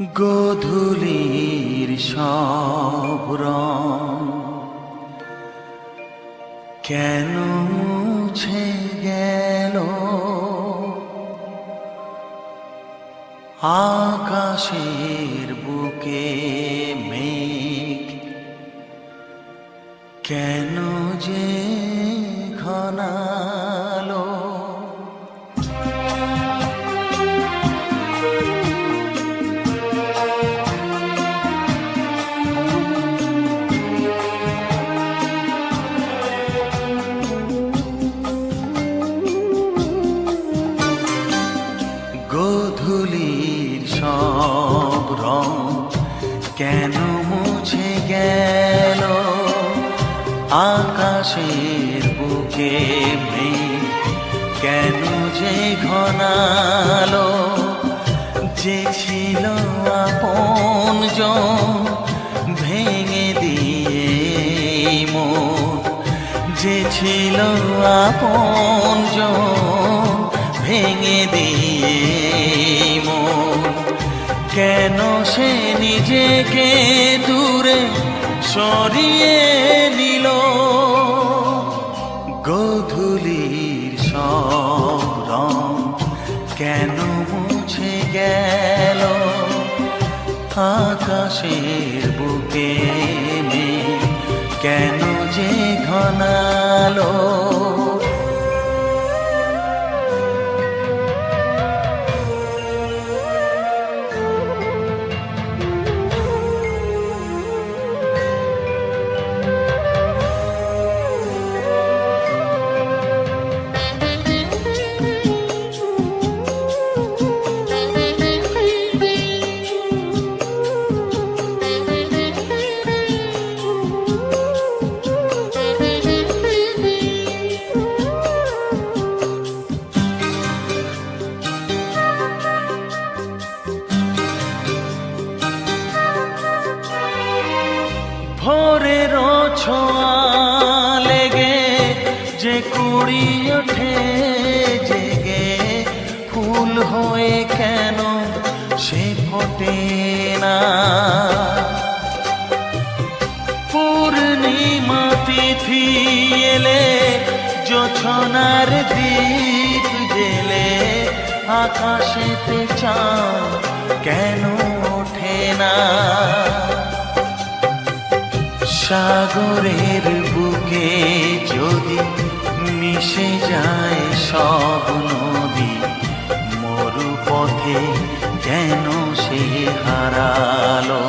গোধূলির সব রং কেন মুছে গেল? আকাশের বুকে মেঘ কেন যে ঘনালো আকাশের বুকে কেন যে ঘনালো, যে ছিল আপন ভেঙে দিয়ে মন। যে ছিল আপন ভেঙে দিয়ে মন। কেন সে নিজেকে দূরে সরিয়ে নিল গোধূলির সব রং কেন মুছে গেল আকাশের বুকে মে কেন যে ঘনালো কুড়ি ওঠে জেগে। ফুল হয়ে কেন সে ফোটে না? পূর্ণিমা তিথি এলে, জোছনার দ্বীপ জেলে আকাশেতে চাঁদ কেন ওঠে না? সাগরের বুকে যদি মিশে যায় সব নদী। মরু পথে কেন সে হারালো।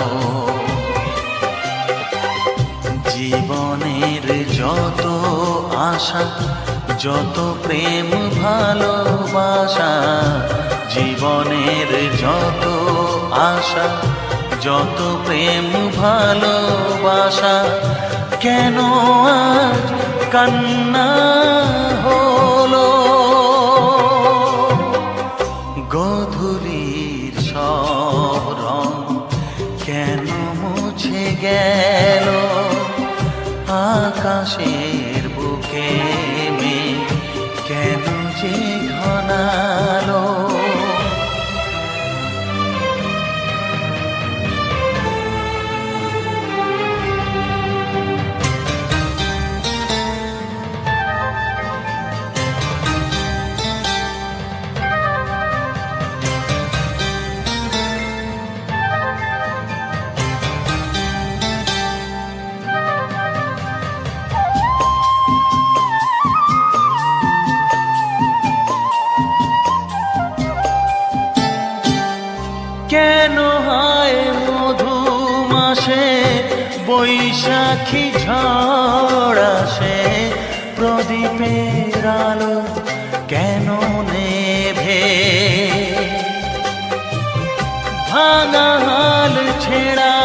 জীবনের যত আশা, যত প্রেম, ভালোবাসা, জীবনের যত আশা, যত প্রেম, ভালোবাসা, কেন আজ কান্না হলো। গধূলির সব রং কেন মুছে গেল? আকাশের কেন হয় মধু মাসে বৈশাখী ঝড় আসে প্রদীপের আলো কেন নেভে? ভাঙা হাল ছেঁড়া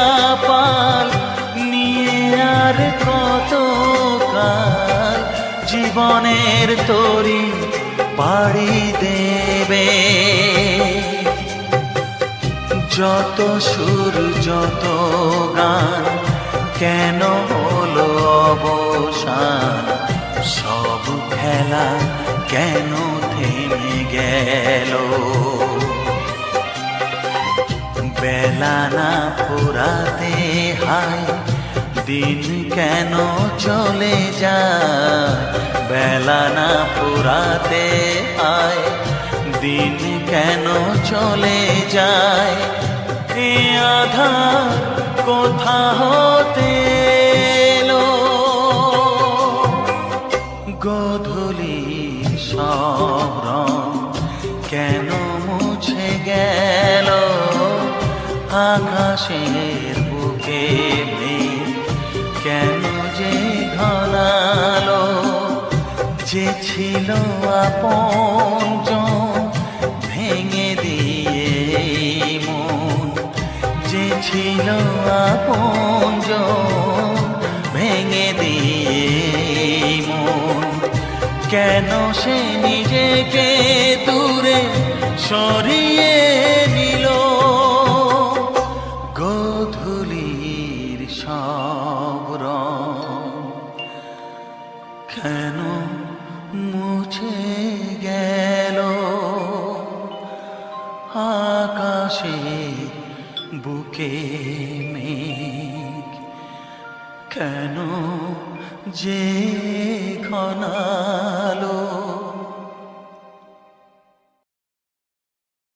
পাল নিয়ে আর কত কাল জীবনের তরি পাড়ি দেবে? যত সুর, যত গান, কেন হলো অবসান? সব খেলা কেন থেমে গেল? বেলা না পুরাতে হায়, দিন কেন চলে যায়? বেলা না পুরাতে আয় দিন কেন চলে যায়? এ আধার কোথা হতে এলো? গধূলি কেন মুছে গেল আকাশের বুকে কেন যে ঘনালো যে ছিল আপন ছিল আপন ভেঙে দিয়ে মন। কেন সে নিজেকে দূরে সরিয়ে নিল? গধূলির সব কেন মুছে গেল? আকাশে বুকে মেঘ কেন যে ঘনালো